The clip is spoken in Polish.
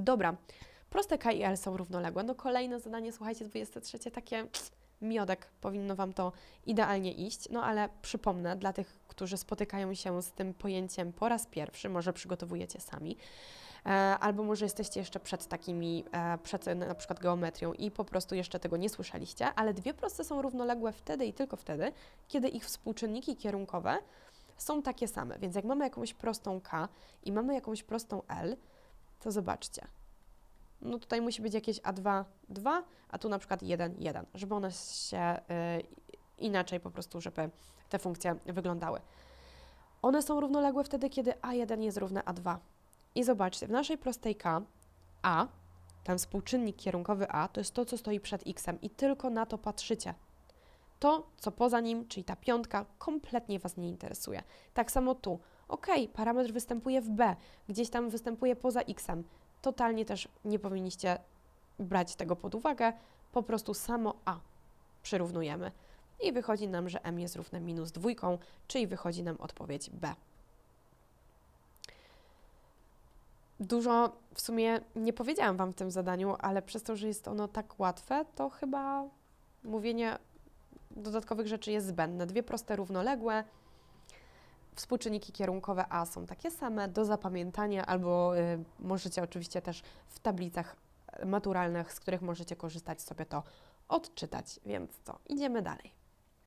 Dobra, proste K i L są równoległe. No kolejne zadanie, słuchajcie, 23, takie miodek, powinno Wam to idealnie iść. No ale przypomnę, dla tych, którzy spotykają się z tym pojęciem po raz pierwszy, może przygotowujecie sami, e, albo może jesteście jeszcze przed takimi, e, przed e, na przykład geometrią i po prostu jeszcze tego nie słyszeliście, ale dwie proste są równoległe wtedy i tylko wtedy, kiedy ich współczynniki kierunkowe są takie same. Więc jak mamy jakąś prostą K i mamy jakąś prostą L, to zobaczcie. No tutaj musi być jakieś A2, 2, a tu na przykład 1, 1, żeby one się y, inaczej po prostu, żeby te funkcje wyglądały. One są równoległe wtedy, kiedy A1 jest równe A2. I zobaczcie, w naszej prostej K A, ten współczynnik kierunkowy A, to jest to, co stoi przed X i tylko na to patrzycie. To, co poza nim, czyli ta piątka, kompletnie Was nie interesuje. Tak samo tu. Ok, parametr występuje w B, gdzieś tam występuje poza X. Totalnie też nie powinniście brać tego pod uwagę, po prostu samo A przyrównujemy. I wychodzi nam, że M jest równe minus dwójką, czyli wychodzi nam odpowiedź B. Dużo w sumie nie powiedziałam Wam w tym zadaniu, ale przez to, że jest ono tak łatwe, to chyba mówienie dodatkowych rzeczy jest zbędne. Dwie proste równoległe, współczynniki kierunkowe A są takie same do zapamiętania, albo y, możecie oczywiście też w tablicach maturalnych, z których możecie korzystać, sobie to odczytać. Więc co, idziemy dalej.